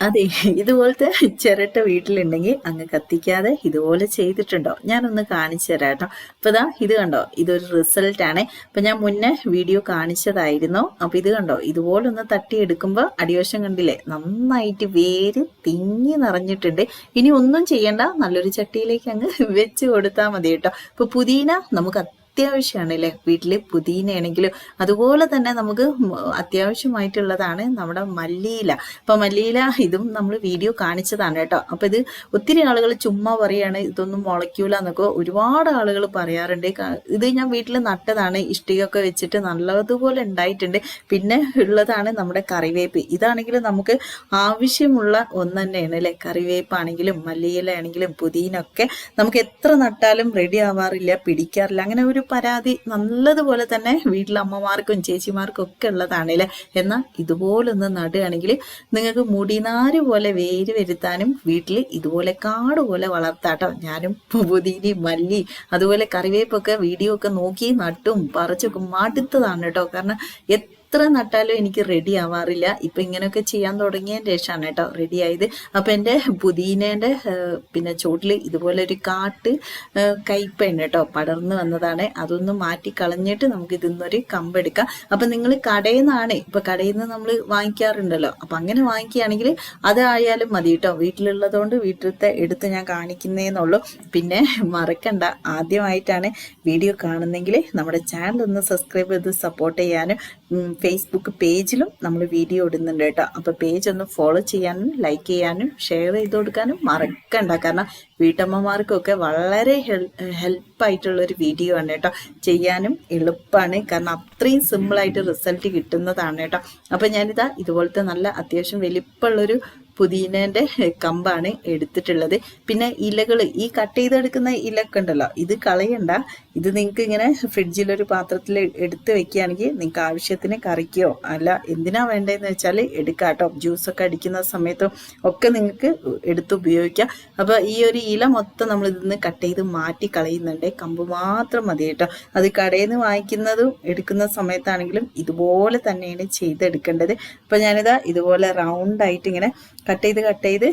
അതെ ഇതുപോലത്തെ ചിരട്ട വീട്ടിലുണ്ടെങ്കിൽ അങ്ങ് കത്തിക്കാതെ ഇതുപോലെ ചെയ്തിട്ടുണ്ടോ? ഞാനൊന്ന് കാണിച്ചു തരാം കേട്ടോ. അപ്പൊ ഇതാ ഇത് കണ്ടോ? ഇതൊരു റിസൾട്ട് ആണ്. അപ്പൊ ഞാൻ മുന്നേ വീഡിയോ കാണിച്ചതായിരുന്നു. അപ്പോൾ ഇത് കണ്ടോ? ഇതുപോലെ ഒന്ന് തട്ടിയെടുക്കുമ്പോൾ അടിവശം കണ്ടില്ലേ? നന്നായിട്ട് വേര് തിങ്ങി നിറഞ്ഞിട്ടുണ്ട്. ഇനി ഒന്നും ചെയ്യണ്ട. നല്ലൊരു ചട്ടിയിലേക്ക് അങ്ങ് വെച്ച് കൊടുത്താൽ മതി കേട്ടോ. ഇപ്പൊ പുതിന നമുക്ക് അത്യാവശ്യമാണ് അല്ലേ വീട്ടിൽ പുതിയനാണെങ്കിലും അതുപോലെ തന്നെ നമുക്ക് അത്യാവശ്യമായിട്ടുള്ളതാണ് നമ്മുടെ മല്ലിയില അപ്പം മല്ലിയില ഇതും നമ്മൾ വീഡിയോ കാണിച്ചതാണ് കേട്ടോ. അപ്പൊ ഇത് ഒത്തിരി ആളുകൾ ചുമ്മാ പറയാണ് ഇതൊന്നും മുളയ്ക്കൂല എന്നൊക്കെ ഒരുപാട് ആളുകൾ പറയാറുണ്ട്. ഇത് ഞാൻ വീട്ടിൽ നട്ടതാണ്. ഇഷ്ടികയൊക്കെ വെച്ചിട്ട് നല്ലതുപോലെ ഉണ്ടായിട്ടുണ്ട്. പിന്നെ ഉള്ളതാണ് നമ്മുടെ കറിവേപ്പ്. ഇതാണെങ്കിലും നമുക്ക് ആവശ്യമുള്ള ഒന്ന് തന്നെയാണ് അല്ലെ? കറിവേപ്പാണെങ്കിലും മല്ലിയില ആണെങ്കിലും പുതിയനൊക്കെ നമുക്ക് എത്ര നട്ടാലും റെഡി ആവാറില്ല പിടിക്കാറില്ല. അങ്ങനെ ഒരു പരാതി നല്ലതുപോലെ തന്നെ വീട്ടിലമ്മമാർക്കും ചേച്ചിമാർക്കും ഒക്കെ ഉള്ളതാണ് അല്ലേ എന്നാൽ ഇതുപോലൊന്ന് നടുകയാണെങ്കിൽ നിങ്ങൾക്ക് മുടിനാര് പോലെ വേര് വരുത്താനും വീട്ടിൽ ഇതുപോലെ കാട് പോലെ വളർത്താട്ടോ. ഞാനും പുതിനി മല്ലി അതുപോലെ കറിവേപ്പൊക്കെ വീഡിയോ ഒക്കെ നോക്കി നട്ടും പറിച്ചൊക്കെ മടുത്തതാണ് കേട്ടോ കാരണം എത്ര നട്ടാലും എനിക്ക് റെഡി ആവാറില്ല. ഇപ്പൊ ഇങ്ങനെയൊക്കെ ചെയ്യാൻ തുടങ്ങിയ ശേഷമാണ് കേട്ടോ റെഡി ആയത്. അപ്പൊ എന്റെ പുതിനേന്റെ പിന്നെ ചോട്ടിൽ ഇതുപോലെ ഒരു കാട്ട് കയ്പുണ്ട് കേട്ടോ. പടർന്നു വന്നതാണ്. അതൊന്ന് മാറ്റി കളഞ്ഞിട്ട് നമുക്ക് ഇതിന്നൊരു കമ്പെടുക്കാം അപ്പൊ നിങ്ങൾ കടയിൽ നിന്നാണ്. ഇപ്പൊ കടയിൽ നിന്ന് നമ്മൾ വാങ്ങിക്കാറുണ്ടല്ലോ. അപ്പൊ അങ്ങനെ വാങ്ങിക്കുകയാണെങ്കിൽ അതായാലും മതി കേട്ടോ. വീട്ടിലുള്ളതുകൊണ്ട് വീട്ടിലത്തെ എടുത്ത് ഞാൻ കാണിക്കുന്നേന്നുള്ളൂ. പിന്നെ മറക്കണ്ട. ആദ്യമായിട്ടാണ് വീഡിയോ കാണുന്നെങ്കിൽ നമ്മുടെ ചാനൽ ഒന്ന് സബ്സ്ക്രൈബ് ചെയ്ത് സപ്പോർട്ട് ചെയ്യാനും ഫേസ്ബുക്ക് പേജിലും നമ്മൾ വീഡിയോ ഇടുന്നുണ്ട് കേട്ടോ. അപ്പോൾ പേജ് ഒന്ന് ഫോളോ ചെയ്യാനും ലൈക്ക് ചെയ്യാനും ഷെയർ ചെയ്ത് കൊടുക്കാനും മറക്കണ്ട. കാരണം വീട്ടമ്മമാർക്കൊക്കെ വളരെ ഹെൽപ്പായിട്ടുള്ള ഒരു വീഡിയോ ആണ് കേട്ടോ. ചെയ്യാനും എളുപ്പമാണ് കാരണം അത്രയും സിമ്പിളായിട്ട് റിസൾട്ട് കിട്ടുന്നതാണ് കേട്ടോ. അപ്പോൾ ഞാനിതാ ഇതുപോലത്തെ നല്ല അത്യാവശ്യം വലിപ്പമുള്ളൊരു പുതിനേന്റെ കമ്പാണ് എടുത്തിട്ടുള്ളത്. പിന്നെ ഇലകൾ ഈ കട്ട് ചെയ്തെടുക്കുന്ന ഇലക്കുണ്ടല്ലോ ഇത് കളയണ്ട. ഇത് നിങ്ങൾക്ക് ഇങ്ങനെ ഫ്രിഡ്ജിലൊരു പാത്രത്തിൽ എടുത്ത് വെക്കുകയാണെങ്കിൽ നിങ്ങൾക്ക് ആവശ്യത്തിന് കറിക്കോ? അല്ല എന്തിനാ വേണ്ടതെന്ന് വെച്ചാൽ എടുക്കാം കേട്ടോ ജ്യൂസൊക്കെ അടിക്കുന്ന സമയത്തും ഒക്കെ നിങ്ങൾക്ക് എടുത്ത് ഉപയോഗിക്കാം. അപ്പോൾ ഈ ഒരു ഇല മൊത്തം നമ്മൾ ഇതിൽ നിന്ന് കട്ട് ചെയ്ത് മാറ്റി കളയുന്നുണ്ട്. കമ്പ് മാത്രം മതി കേട്ടോ. അത് കടയിൽ നിന്ന് വാങ്ങിക്കുന്നതും എടുക്കുന്ന സമയത്താണെങ്കിലും ഇതുപോലെ തന്നെയാണ് ചെയ്തെടുക്കേണ്ടത്. അപ്പോൾ ഞാനിതാ ഇതുപോലെ റൗണ്ടായിട്ട് ഇങ്ങനെ കട്ട് ചെയ്ത് കട്ട് ചെയ്ത്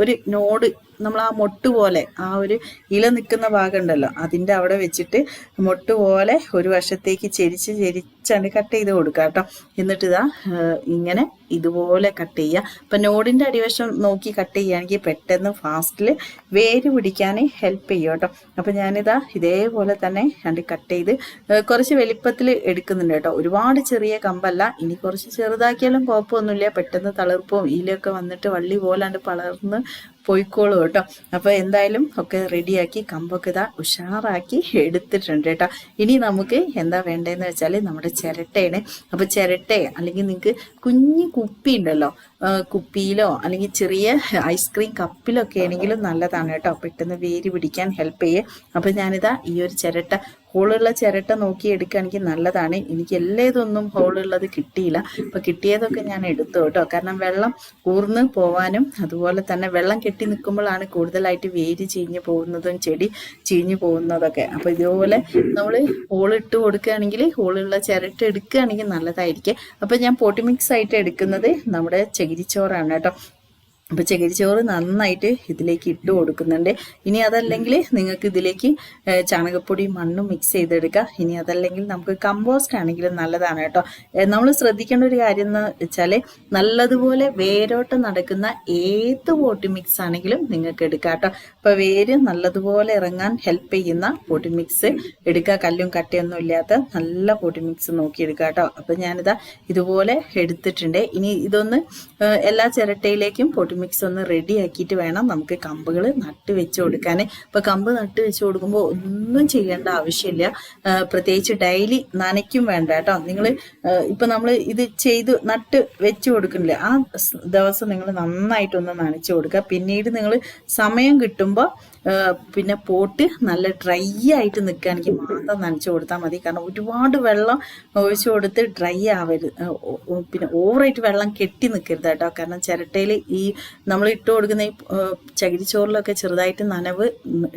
ഒരു നോഡ് നമ്മൾ ആ മൊട്ട് പോലെ ആ ഒരു ഇല നിൽക്കുന്ന ഭാഗം ഉണ്ടല്ലോ അതിന്റെ അവിടെ വെച്ചിട്ട് മൊട്ട് പോലെ ഒരു വശത്തേക്ക് ചെരിച്ച് ചെരിച്ചാണ് കട്ട് ചെയ്ത് കൊടുക്കുക കേട്ടോ. എന്നിട്ട് ഇതാ ഇങ്ങനെ ഇതുപോലെ കട്ട് ചെയ്യുക. അപ്പം നോഡിന്റെ അടിവശം നോക്കി കട്ട് ചെയ്യുകയാണെങ്കിൽ പെട്ടെന്ന് ഫാസ്റ്റിൽ വേര് പിടിക്കാൻ ഹെൽപ്പ് ചെയ്യും കേട്ടോ അപ്പം ഞാനിതാ ഇതേപോലെ തന്നെ രണ്ട് കട്ട് ചെയ്ത് കുറച്ച് വലിപ്പത്തിൽ എടുക്കുന്നുണ്ട് കേട്ടോ ഒരുപാട് ചെറിയ കമ്പല്ല. ഇനി കുറച്ച് ചെറുതാക്കിയാലും കുഴപ്പമൊന്നുമില്ല. പെട്ടെന്ന് തളിർപ്പവും ഈലൊക്കെ വന്നിട്ട് വള്ളി പോലാണ്ട് പളർന്ന് പോയിക്കോളൂ കേട്ടോ. അപ്പോൾ എന്തായാലും ഒക്കെ റെഡിയാക്കി കമ്പൊക്കെ ഇതാ ഉഷാറാക്കി എടുത്തിട്ടുണ്ട് കേട്ടോ. ഇനി നമുക്ക് എന്താ വേണ്ടതെന്ന് വെച്ചാൽ നമ്മുടെ ചിരട്ടയാണ്. അപ്പോൾ ചിരട്ട അല്ലെങ്കിൽ നിങ്ങൾക്ക് കുഞ്ഞു കുപ്പി ഉണ്ടല്ലോ കുപ്പിയിലോ അല്ലെങ്കിൽ ചെറിയ ഐസ്ക്രീം കപ്പിലൊക്കെ ആണെങ്കിലും നല്ലതാണ് കേട്ടോ. പെട്ടെന്ന് വേര് പിടിക്കാൻ ഹെൽപ്പ് ചെയ്യേ. അപ്പം ഞാനിതാ ഈ ഒരു ചിരട്ട ഹോളുള്ള ചിരട്ട നോക്കി എടുക്കുകയാണെങ്കിൽ നല്ലതാണ്. എനിക്ക് എല്ലാതൊന്നും ഹോളുള്ളത് കിട്ടിയില്ല. അപ്പോൾ കിട്ടിയതൊക്കെ ഞാൻ എടുത്തു കേട്ടോ. കാരണം വെള്ളം കൂർന്ന് പോവാനും അതുപോലെ തന്നെ വെള്ളം കെട്ടി നിൽക്കുമ്പോഴാണ് കൂടുതലായിട്ട് വേര് ചീഞ്ഞു പോകുന്നതും ചെടി ചീഞ്ഞു പോകുന്നതൊക്കെ. അപ്പോൾ ഇതുപോലെ നമ്മൾ ഹോളിട്ട് കൊടുക്കുകയാണെങ്കിൽ ഹോളുള്ള ചിരട്ട എടുക്കുകയാണെങ്കിൽ നല്ലതായിരിക്കും. അപ്പോൾ ഞാൻ പോട്ടി മിക്സ് ആയിട്ട് എടുക്കുന്നത് നമ്മുടെ ചകിരിച്ചോറാണ് കേട്ടോ. അപ്പോൾ ചകിരിച്ചോറ് നന്നായിട്ട് ഇതിലേക്ക് ഇട്ട് കൊടുക്കുന്നുണ്ട്. ഇനി അതല്ലെങ്കിൽ നിങ്ങൾക്ക് ഇതിലേക്ക് ചാണകപ്പൊടി മണ്ണും മിക്സ് ചെയ്തെടുക്കുക ഇനി അതല്ലെങ്കിൽ നമുക്ക് കമ്പോസ്റ്റ് ആണെങ്കിലും നല്ലതാണ് കേട്ടോ. നമ്മൾ ശ്രദ്ധിക്കേണ്ട ഒരു കാര്യം എന്ന് വെച്ചാൽ നല്ലതുപോലെ വേരോട്ടം നടക്കുന്ന ഏത് പോട്ടി മിക്സ് ആണെങ്കിലും നിങ്ങൾക്ക് എടുക്കാം കേട്ടോ. അപ്പോൾ വേര് നല്ലതുപോലെ ഇറങ്ങാൻ ഹെൽപ്പ് ചെയ്യുന്ന പോട്ടി മിക്സ് എടുക്കുക. കല്ലും കട്ടയൊന്നും ഇല്ലാത്ത നല്ല പോട്ടി മിക്സ് നോക്കി എടുക്കുക കേട്ടോ. അപ്പോൾ ഞാനിതാ ഇതുപോലെ എടുത്തിട്ടുണ്ട്. ഇനി ഇതൊന്ന് എല്ലാ ചിരട്ടയിലേക്കും പോട്ടി മിക്സ് ഒന്ന് റെഡി ആക്കിയിട്ട് വേണം നമുക്ക് കമ്പുകൾ നട്ട് വെച്ച് കൊടുക്കാൻ ഇപ്പൊ കമ്പ് നട്ട് വെച്ച് കൊടുക്കുമ്പോൾ ഒന്നും ചെയ്യേണ്ട ആവശ്യമില്ല. പ്രത്യേകിച്ച് ഡെയിലി നനയ്ക്കും വേണ്ട കേട്ടോ. നിങ്ങൾ ഇപ്പൊ നമ്മൾ ഇത് ചെയ്ത് നട്ട് വെച്ച് കൊടുക്കുന്നില്ല ആ ദിവസം നിങ്ങൾ നന്നായിട്ടൊന്ന് നനച്ച് കൊടുക്കുക. പിന്നീട് നിങ്ങൾ സമയം കിട്ടുമ്പോൾ പിന്നെ പോട്ട് നല്ല ഡ്രൈ ആയിട്ട് നിൽക്കുകയാണെങ്കിൽ മാത്രം നനച്ച് കൊടുത്താൽ മതി. കാരണം ഒരുപാട് വെള്ളം ഒഴിച്ചു കൊടുത്ത് ഡ്രൈ ആവരുത്. പിന്നെ ഓവറായിട്ട് വെള്ളം കെട്ടി നിൽക്കരുത് കേട്ടോ. കാരണം ചിരട്ടയിൽ ഈ നമ്മൾ ഇട്ട് കൊടുക്കുന്ന ഈ ചകിരിച്ചോറിലൊക്കെ ചെറുതായിട്ട് നനവ്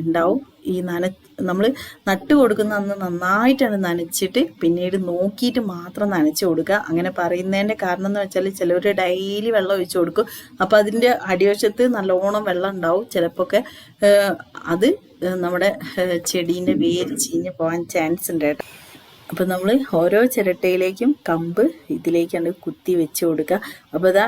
ഉണ്ടാവും. ഈ നന നമ്മൾ നട്ട് കൊടുക്കുന്ന അന്ന് നന്നായിട്ടാണ് നനച്ചിട്ട് പിന്നീട് നോക്കിയിട്ട് മാത്രം നനച്ച് കൊടുക്കുക. അങ്ങനെ പറയുന്നതിന്റെ കാരണം എന്ന് വെച്ചാൽ ചിലവർ ഡെയിലി വെള്ളം ഒഴിച്ചു കൊടുക്കും. അപ്പോൾ അതിന്റെ അടിവശത്ത് നല്ലോണം വെള്ളം ഉണ്ടാവും. ചിലപ്പോൾ ഒക്കെ അത് നമ്മുടെ ചെടീന്റെ വേര് ചീഞ്ഞ് പോകാൻ ചാൻസ് ഉണ്ട് കേട്ടോ. അപ്പോൾ നമ്മൾ ഓരോ ചിരട്ടയിലേക്കും കമ്പ് ഇതിലേക്കാണ് കുത്തി വെച്ച് കൊടുക്കുക. അപ്പോൾ ഇതാ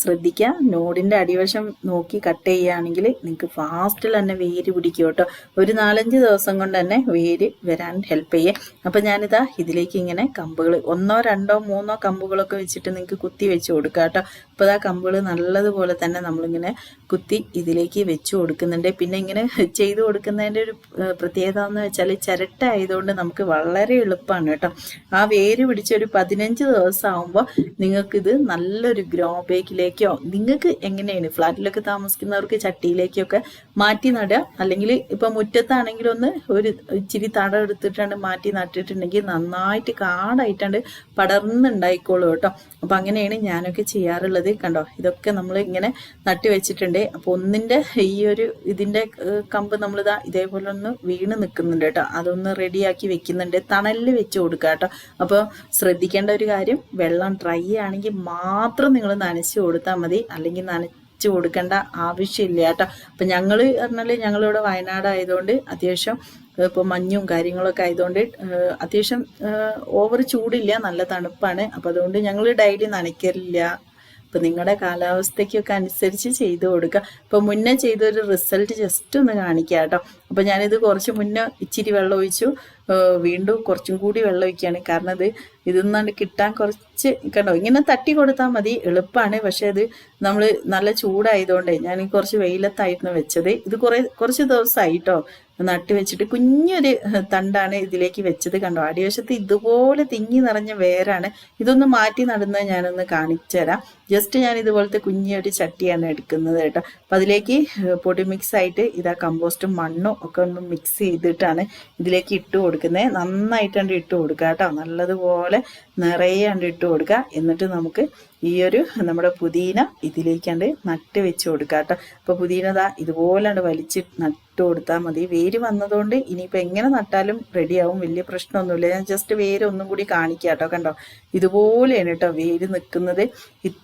ശ്രദ്ധിക്കുക നോടിന്റെ അടിവശം നോക്കി കട്ട് ചെയ്യുകയാണെങ്കിൽ നിങ്ങൾക്ക് ഫാസ്റ്റിൽ തന്നെ വേര് പിടിക്കും കേട്ടോ. ഒരു നാലഞ്ച് ദിവസം കൊണ്ട് തന്നെ വേര് വരാൻ ഹെൽപ്പ് ചെയ്യേ. അപ്പോൾ ഞാനിതാ ഇതിലേക്ക് ഇങ്ങനെ കമ്പുകൾ ഒന്നോ രണ്ടോ മൂന്നോ കമ്പുകളൊക്കെ വെച്ചിട്ട് നിങ്ങൾക്ക് കുത്തി വെച്ച് കൊടുക്കുക കേട്ടോ. അപ്പോൾ ആ കമ്പുകൾ നല്ലതുപോലെ തന്നെ നമ്മളിങ്ങനെ കുത്തി ഇതിലേക്ക് വെച്ച് കൊടുക്കുന്നുണ്ട്. പിന്നെ ഇങ്ങനെ ചെയ്ത് കൊടുക്കുന്നതിന്റെ ഒരു പ്രത്യേകത എന്ന് വെച്ചാൽ ചിരട്ട ആയതുകൊണ്ട് നമുക്ക് വളരെ എളുപ്പമാണ് കേട്ടോ. ആ വേര് പിടിച്ച ഒരു പതിനഞ്ച് ദിവസം ആകുമ്പോൾ നിങ്ങൾക്കിത് നല്ലൊരു ഗ്രോ ബേക്കിലേക്കോ നിങ്ങൾക്ക് എങ്ങനെയാണ് ഫ്ലാറ്റിലൊക്കെ താമസിക്കുന്നവർക്ക് ചട്ടിയിലേക്കൊക്കെ മാറ്റി നടുക? അല്ലെങ്കിൽ ഇപ്പം മുറ്റത്താണെങ്കിൽ ഒന്ന് ഒരു ഇച്ചിരി തടം എടുത്തിട്ടാണ് മാറ്റി നട്ടിട്ടുണ്ടെങ്കിൽ നന്നായിട്ട് കാടായിട്ടാണ്ട് പടർന്നുണ്ടായിക്കോളൂ കേട്ടോ. അപ്പം അങ്ങനെയാണ് ഞാനൊക്കെ ചെയ്യാറുള്ളത്. കണ്ടോ? ഇതൊക്കെ നമ്മൾ ഇങ്ങനെ നട്ടി വെച്ചിട്ടുണ്ട്. അപ്പോൾ ഒന്നിന്റെ ഈ ഒരു ഇതിന്റെ കമ്പ് നമ്മൾ ഇതാ ഇതേപോലെ ഒന്ന് വീണ് നിൽക്കുന്നുണ്ട് കേട്ടോ. അതൊന്ന് റെഡിയാക്കി വെക്കുന്നുണ്ട്. തണലിൽ വെച്ച് കൊടുക്കുക കേട്ടോ. അപ്പോൾ ശ്രദ്ധിക്കേണ്ട ഒരു കാര്യം വെള്ളം ഡ്രൈ ആണെങ്കിൽ മാത്രം നിങ്ങൾ നനച്ച് കൊടുത്താൽ മതി. അല്ലെങ്കിൽ നനച്ച് കൊടുക്കേണ്ട ആവശ്യമില്ല കേട്ടോ. അപ്പം ഞങ്ങൾ പറഞ്ഞാൽ ഞങ്ങളിവിടെ വയനാട് ആയതുകൊണ്ട് അത്യാവശ്യം ഇപ്പോൾ മഞ്ഞും കാര്യങ്ങളൊക്കെ ആയതുകൊണ്ട് അത്യാവശ്യം ഓവർ ചൂടില്ല. നല്ല തണുപ്പാണ്. അപ്പം അതുകൊണ്ട് ഞങ്ങൾ ഡെയിലി നനയ്ക്കലില്ല. ഇപ്പം നിങ്ങളുടെ കാലാവസ്ഥയ്ക്കൊക്കെ അനുസരിച്ച് ചെയ്തു കൊടുക്കുക ഇപ്പോൾ മുന്നേ ചെയ്തൊരു റിസൾട്ട് ജസ്റ്റ് ഒന്ന് കാണിക്കുക കേട്ടോ അപ്പോൾ ഞാനിത് കുറച്ച് മുന്നേ ഇച്ചിരി വെള്ളം ഒഴിച്ചു. വീണ്ടും കുറച്ചും കൂടി വെള്ളം ഒഴിക്കുകയാണ്. കാരണം ഇത് ഇതൊന്നാണ്ട് കിട്ടാൻ കുറച്ച് കണ്ടോ? ഇങ്ങനെ തട്ടി കൊടുത്താൽ മതി. എളുപ്പമാണ് പക്ഷേ അത് നമ്മൾ നല്ല ചൂടായതുകൊണ്ടേ ഞാൻ കുറച്ച് വെയിലത്തായിരുന്നു വെച്ചത്. ഇത് കുറേ കുറച്ച് ദിവസമായിട്ടോ നട്ട് വെച്ചിട്ട് കുഞ്ഞൊരു തണ്ടാണ് ഇതിലേക്ക് വെച്ചത് കണ്ടോ? അടിവശത്ത് ഇതുപോലെ തിങ്ങി നിറഞ്ഞ വേരാണ്. ഇതൊന്ന് മാറ്റി നടുന്നത് ഞാനൊന്ന് കാണിച്ചു തരാം. ജസ്റ്റ് ഞാൻ ഇതുപോലത്തെ കുഞ്ഞൊരു ചട്ടിയാണ് എടുക്കുന്നത് കേട്ടോ. അപ്പം അതിലേക്ക് പൊടി മിക്സ് ആയിട്ട് ഇതാ കമ്പോസ്റ്റും മണ്ണും ഒക്കെ ഒന്ന് മിക്സ് ചെയ്തിട്ടാണ് ഇതിലേക്ക് ഇട്ട് കൊടുക്കുന്നത്. നന്നായിട്ടാണ്ട് ഇട്ട് കൊടുക്കുക കേട്ടോ. നല്ലതുപോലെ നിറയെ കണ്ട് ഇട്ട് കൊടുക്കുക. എന്നിട്ട് നമുക്ക് ഈ ഒരു നമ്മുടെ പുതിന ഇതിലേക്കാണ്ട് നട്ട് വെച്ച് കൊടുക്കുക കേട്ടോ. അപ്പോൾ പുതിന ദാ ഇതുപോലാണ്ട് വലിച്ച് നട്ട് കൊടുത്താൽ മതി. വേര് വന്നതുകൊണ്ട് ഇനിയിപ്പോൾ എങ്ങനെ നട്ടാലും റെഡിയാവും വലിയ പ്രശ്നമൊന്നുമില്ല. ഞാൻ ജസ്റ്റ് വേര് ഒന്നും കൂടി കാണിക്കാം കേട്ടോ. കണ്ടോ? ഇതുപോലെയാണ് കേട്ടോ വേര് നിൽക്കുന്നത്.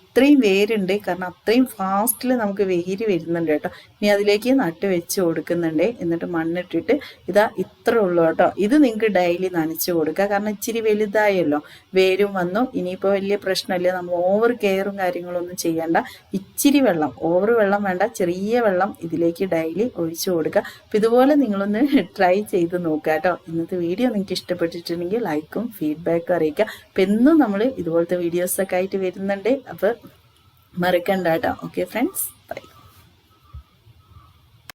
ഇത്രയും വേരുണ്ട്. കാരണം അത്രയും ഫാസ്റ്റിൽ നമുക്ക് വേര് വരുന്നുണ്ട് കേട്ടോ. ഇനി അതിലേക്ക് നട്ട് വെച്ച് കൊടുക്കുന്നുണ്ട്. എന്നിട്ട് മണ്ണിട്ടിട്ട് ഇതാ ഇത്ര ഉള്ളൂ കേട്ടോ. ഇത് നിങ്ങൾക്ക് ഡെയിലി നനച്ച് കൊടുക്കുക. കാരണം ഇച്ചിരി വലുതായല്ലോ. വേരും വന്നു. ഇനിയിപ്പോൾ വലിയ പ്രശ്നമില്ല. നമ്മൾ ഓവർ കെയറും കാര്യങ്ങളൊന്നും ചെയ്യേണ്ട. ഇച്ചിരി വെള്ളം. ഓവർ വെള്ളം വേണ്ട. ചെറിയ വെള്ളം ഇതിലേക്ക് ഡെയിലി ഒഴിച്ചു കൊടുക്കുക. അപ്പം ഇതുപോലെ നിങ്ങളൊന്ന് ട്രൈ ചെയ്ത് നോക്കുക കേട്ടോ. ഇന്നത്തെ വീഡിയോ നിങ്ങൾക്ക് ഇഷ്ടപ്പെട്ടിട്ടുണ്ടെങ്കിൽ ലൈക്കും ഫീഡ്ബാക്കും അറിയിക്കുക. അപ്പം എന്നും നമ്മൾ ഇതുപോലത്തെ വീഡിയോസൊക്കെ ആയിട്ട് വരുന്നുണ്ട്. അപ്പോൾ മറക്കണ്ട കേട്ടോ. Okay friends